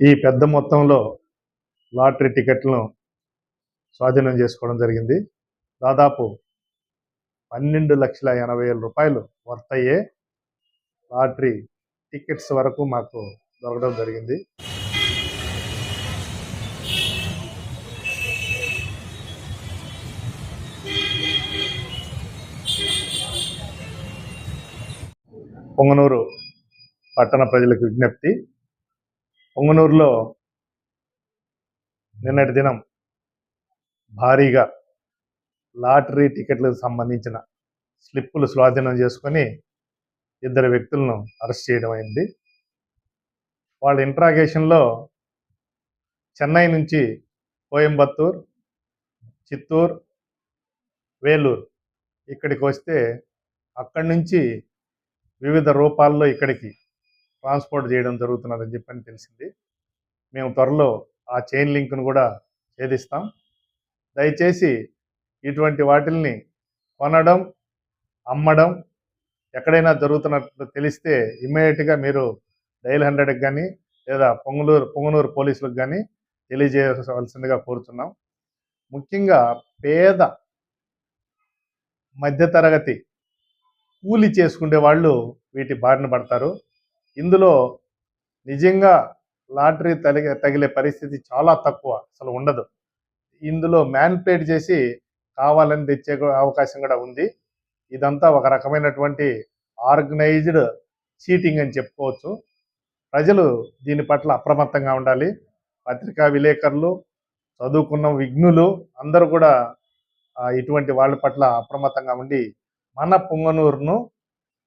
ఈ పెద్ద మొత్తంలో లాటరీ టికెట్లను స్వాధీనం చేసుకోవడం జరిగింది. దాదాపు పన్నెండు లక్షల ఎనభై వేల రూపాయలు వర్త్ అయ్యే లాటరీ టికెట్స్ వరకు మాకు దొరకడం జరిగింది. పొంగనూరు పట్టణ ప్రజలకు విజ్ఞప్తి. పొంగనూరులో నిన్నటి దినం భారీగా లాటరీ టికెట్లకు సంబంధించిన స్లిప్పులు స్వాధీనం చేసుకొని ఇద్దరు వ్యక్తులను అరెస్ట్ చేయడం అయింది. వాళ్ళ ఇంట్రాగేషన్లో చెన్నై నుంచి కోయంబత్తూర్ చిత్తూర్ వేలూరు ఇక్కడికి వస్తే అక్కడి నుంచి వివిధ రూపాల్లో ఇక్కడికి ట్రాన్స్పోర్ట్ చేయడం జరుగుతున్నదని చెప్పని తెలిసింది. మేము త్వరలో ఆ చైన్ లింక్ను కూడా ఛేదిస్తాం. దయచేసి ఇటువంటి వాటిల్ని కొనడం అమ్మడం ఎక్కడైనా జరుగుతున్నట్లు తెలిస్తే ఇమ్మీడియట్గా మీరు డైల్ హండ్రెడ్కి కానీ లేదా పొంగులూరు పొంగనూరు పోలీసులకు కానీ తెలియజేయవలసిందిగా కోరుతున్నాం ముఖ్యంగా పేద మధ్యతరగతి కూలి చేసుకునే వాళ్ళు వీటి బారిన పడతారు. ఇందులో నిజంగా లాటరీ తగిలే తగిలే పరిస్థితి చాలా తక్కువ అసలు ఉండదు. ఇందులో మ్యాన్ప్లేట్ చేసి కావాలని తెచ్చే అవకాశం కూడా ఉంది. ఇదంతా ఒక రకమైనటువంటి ఆర్గనైజ్డ్ చీటింగ్ అని చెప్పుకోవచ్చు. ప్రజలు దీని పట్ల అప్రమత్తంగా ఉండాలి. పత్రికా విలేకరులు చదువుకున్న విఘ్నులు అందరూ కూడా ఇటువంటి వాళ్ళ పట్ల అప్రమత్తంగా ఉండి మన పొంగనూరును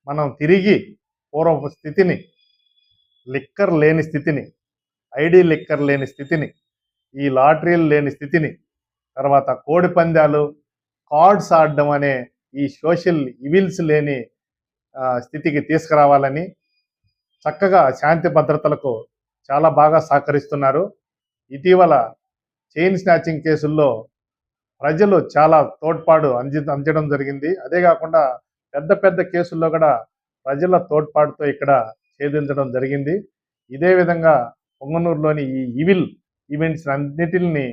మనం తిరిగి పూర్వపు స్థితిని లిక్కర్ లేని స్థితిని ఐడి లిక్కర్ లేని స్థితిని ఈ లాటరీలు లేని స్థితిని తర్వాత కోడి పందాలు కార్డ్స్ ఆడడం అనే ఈ సోషల్ ఇవిల్స్ లేని స్థితికి తీసుకురావాలని చక్కగా శాంతి భద్రతలకు చాలా బాగా సహకరిస్తున్నారు. ఇటీవల చైన్ స్నాచింగ్ కేసుల్లో ప్రజలు చాలా తోడ్పాటు అంది అందించడం జరిగింది. అదే కాకుండా పెద్ద పెద్ద కేసుల్లో కూడా ప్రజల తోడ్పాటుతో ఇక్కడ ఛేదించడం జరిగింది. ఇదే విధంగా పొంగనూరులోని ఈ ఇవిల్ ఈవెంట్స్ అన్నిటిని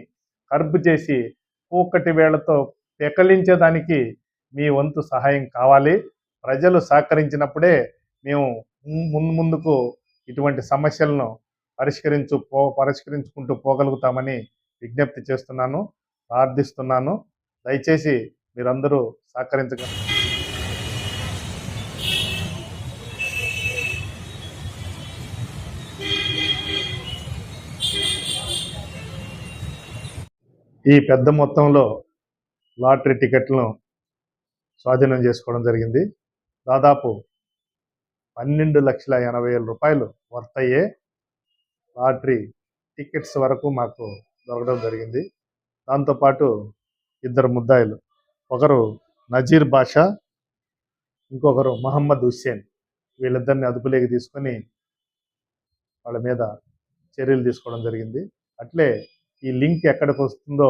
కర్బు చేసి పూకటి వేళ్ళతో పెకలించేదానికి మీ వంతు సహాయం కావాలి. ప్రజలు సహకరించినప్పుడే మేము ముందు ముందుకు ఇటువంటి సమస్యలను పరిష్కరించు పో పరిష్కరించుకుంటూ పోగలుగుతామని విజ్ఞప్తి చేస్తున్నాను ప్రార్థిస్తున్నాను. దయచేసి మీరందరూ సహకరించగలరు ఈ పెద్ద మొత్తంలో లాటరీ టికెట్లను స్వాధీనం చేసుకోవడం జరిగింది. దాదాపు పన్నెండు లక్షల ఎనభై వేల రూపాయలు వర్త్ అయ్యే లాటరీ టికెట్స్ వరకు మాకు దొరకడం జరిగింది. దాంతోపాటు ఇద్దరు ముద్దాయిలు. ఒకరు నజీర్ బాషా ఇంకొకరు మహమ్మద్ హుస్సేన్. వీళ్ళిద్దరిని అదుపులోకి తీసుకొని వాళ్ళ మీద చర్యలు తీసుకోవడం జరిగింది. అట్లే ఈ లింక్ ఎక్కడికి వస్తుందో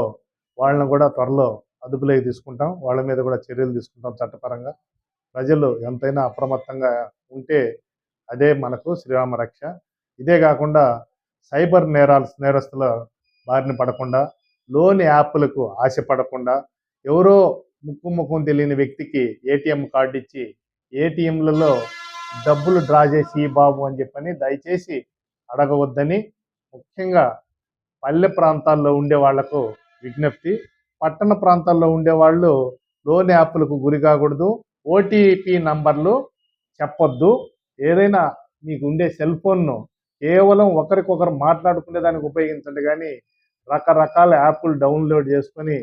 వాళ్ళని కూడా త్వరలో అదుపులోకి తీసుకుంటాం. వాళ్ళ మీద కూడా చర్యలు తీసుకుంటాం చట్టపరంగా. ప్రజలు ఎంతైనా అప్రమత్తంగా ఉంటే అదే మనకు శ్రీరామ రక్ష. ఇదే కాకుండా సైబర్ నేరాలు నేరస్తుల బారిన పడకుండా లోన్ యాప్లకు ఆశపడకుండా ఎవరో ముక్కు ముఖం తెలియని వ్యక్తికి ఏటీఎం కార్డు ఇచ్చి ఏటీఎంలలో డబ్బులు డ్రా చేసి "ఈ బాబు అని చెప్పని దయచేసి అడగవద్దని ముఖ్యంగా పల్లె ప్రాంతాల్లో ఉండే వాళ్ళకు విజ్ఞప్తి. పట్టణ ప్రాంతాల్లో ఉండే వాళ్ళు లోన్ యాప్లకు గురి కాకూడదు. ఓటీపీ నంబర్లు చెప్పొద్దు. ఏదైనా మీకు ఉండే సెల్ ఫోన్ను కేవలం ఒకరికొకరు మాట్లాడుకునే దానికి ఉపయోగించండి. కానీ రకరకాల యాప్లు డౌన్లోడ్ చేసుకొని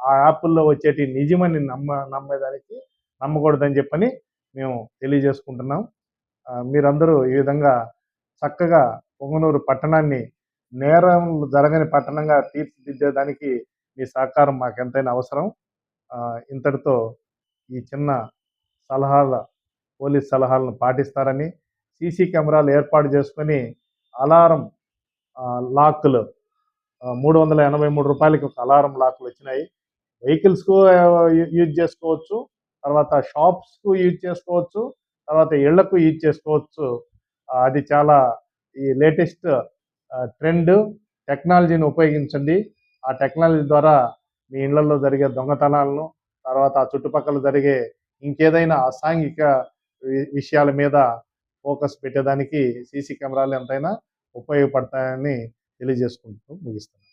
ఆ యాప్ల్లో వచ్చేటి నిజమని నమ్మ నమ్మేదానికి నమ్మకూడదని చెప్పని మేము తెలియజేసుకుంటున్నాం. మీరందరూ ఈ విధంగా చక్కగా పొంగనూరు పట్టణాన్ని నేరం జరగని పట్టణంగా తీర్చిదిద్దేదానికి మీ సహకారం మాకు ఎంతైనా అవసరం ఇంతటితో ఈ చిన్న సలహాల పోలీస్ సలహాలను పాటిస్తారని సీసీ కెమెరాలు ఏర్పాటు చేసుకొని అలారం లాక్లు మూడు వందల ఎనభై మూడు రూపాయలకి ఒక అలారం లాక్లు వచ్చినాయి. వెహికల్స్కు యూజ్ చేసుకోవచ్చు. తర్వాత షాప్స్కు యూజ్ చేసుకోవచ్చు. తర్వాత ఇళ్ళకు యూజ్ చేసుకోవచ్చు. అది చాలా ఈ లేటెస్ట్ ట్రెండ్ టెక్నాలజీని ఉపయోగించండి. ఆ టెక్నాలజీ ద్వారా మీ ఇళ్ళలో జరిగే దొంగతనాలను తర్వాత ఆ చుట్టుపక్కల జరిగే ఇంకేదైనా అసాంఘిక వి- విషయాల మీద ఫోకస్ పెట్టేదానికి సీసీ కెమెరాలు ఎంతైనా ఉపయోగపడతాయని తెలియజేసుకుంటూ ముగిస్తున్నాను.